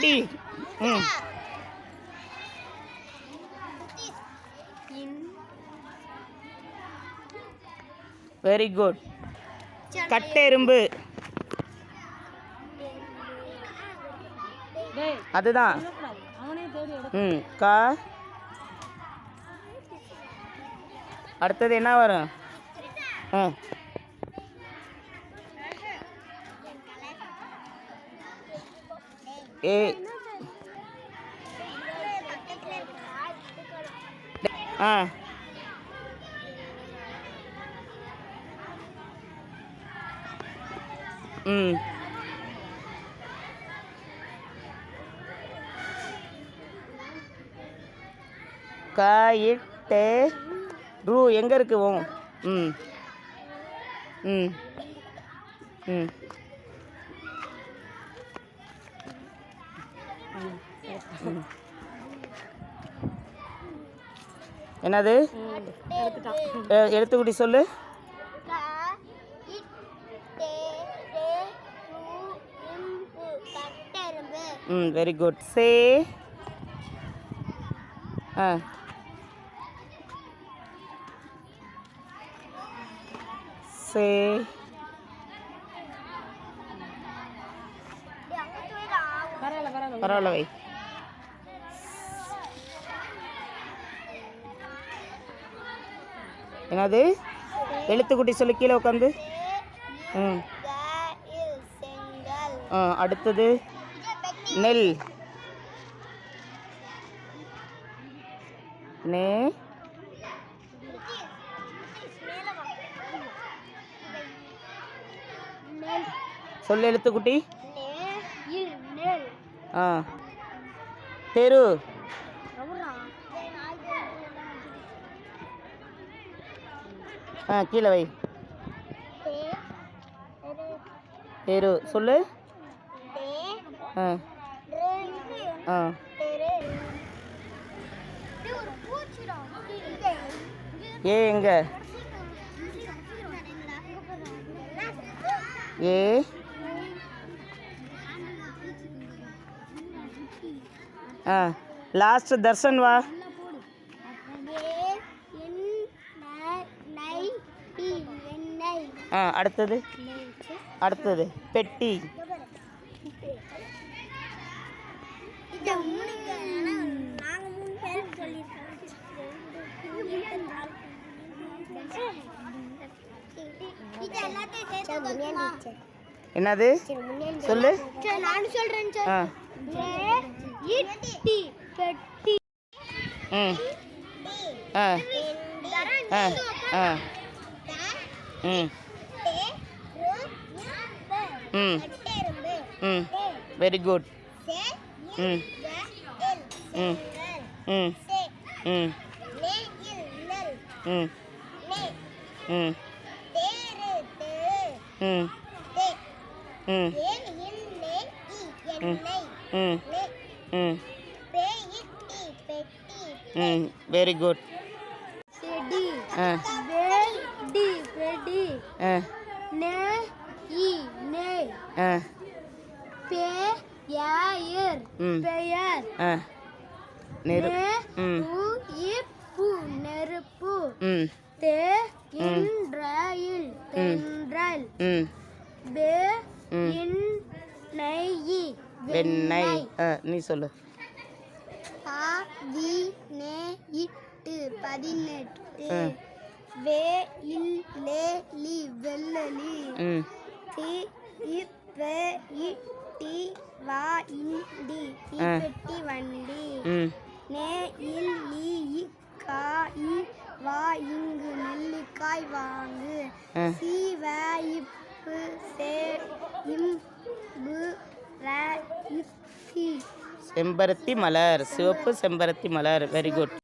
D ம். Very good கட்டெரும்பு அதுதான். ம் கா. அடுத்தது என்ன வரும்? ஆ ஏ ஆ. ம். காயிட்டு ரூ எங்கே இருக்குவோம் ம். ம். ம். என்னது? எ- எழுத்துக்குடி சொல்லு. ம் வெரி குட் சே. ஆ. சே. பரவாயில்ல வை. என்னது? எழுத்துக்குட்டி சொல்லு கீழே உட்காந்து ம். ஆ அடுத்தது. நெல். நே. சொல்லு எழுத்துக்குட்டி. ஆ. கீழே வை. தெரு சொல்லு. ஆ. ஆ. ஏ எங்க? ஏ ஆ லாஸ்ட் தர்ஷன் வா. ஆ அடுத்தது. அடுத்தது. பெட்டி. என்னது? சொல்லு. நானும் சொல்றேன் இட்டி பெட்டி ம் ஆ ஆ ஆ ம் ம் ம் வெரி குட் ம் ம் ம் ம் ம் ம் ம் ம் ம் ம் ம். வெரி குட் செடி. வெடி வெடி நெ இ நெ பெ யாயிர். பெயர் ஆ. நெரு நெ ம். உ இப்பு நெருப்பு. தெ இன்றையில் தென்றல். பெ. இன் நெய் வெண்ணெய் நீ சொல்லு. பதினெட்டு பதினெட்டு. வேயில் லேலி வெள்ளலி. தி இப்ப இட்டி வா இண்டி தீப்பெட்டி வண்டி. நேயில் லீ காய் வா இங்கு. நெல்லிக்காய் வாங்கு. சீவ இப்பு சே இம் செம்பருத்தி மலர் சிவப்பு செம்பருத்தி மலர் வெரி குட்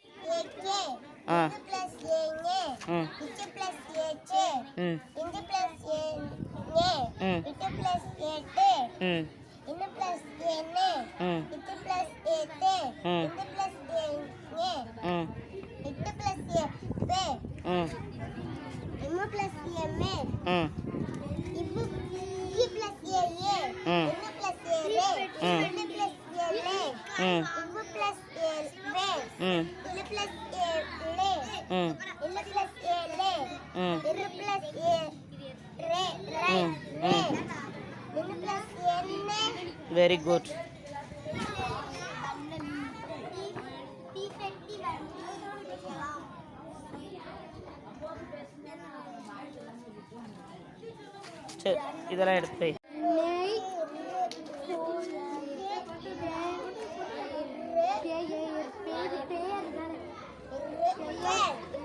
ஆ ம் ம் ம் ம் ம் வெரி குட் சரி இதெல்லாம் எடுத்து போய்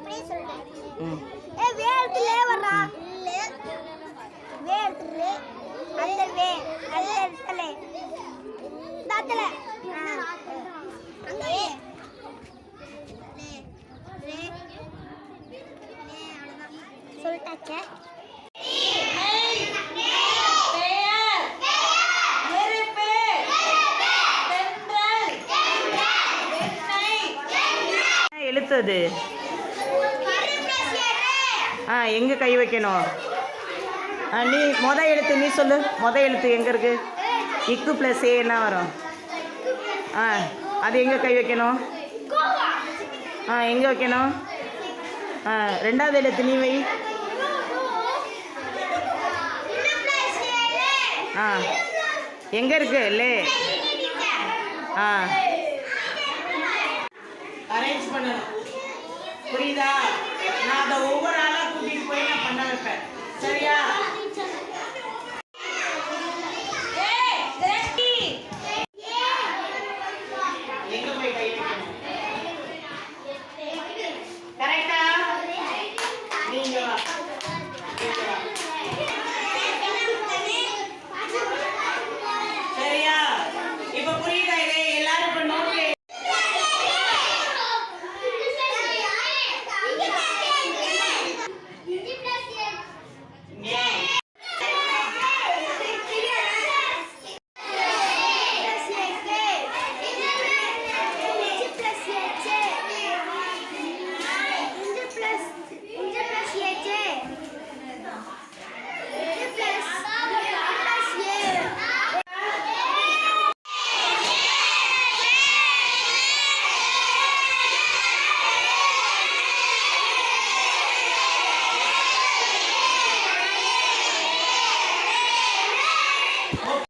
நெய் ம் ஏ வேர்த்துல வர்றா வேர்த்துல அந்த வே அந்த இடத்துல தாத்தல அங்கே சொல்லிட்டாச்சே என்ன எழுத்து அது ஆ எங்கே கை வைக்கணும்? ஆ நீ மொத எழுத்து நீ சொல்லு. மொத எழுத்து எங்கே இருக்கு? இக்கு ப்ளஸ் ஏ என்ன வரும்? ஆ அது எங்கே கை வைக்கணும்? ஆ எங்கே வைக்கணும்? ஆ ரெண்டாவது எழுத்து நீ வை. ஆ எங்கே இருக்கு? லே. ஆ. அரேஞ்ச் பண்ணணும் புரியுதா? நான் அதை ஒவ்வொரு ஆளாக போய் நான் பண்ண வைப்பேன். சரியா?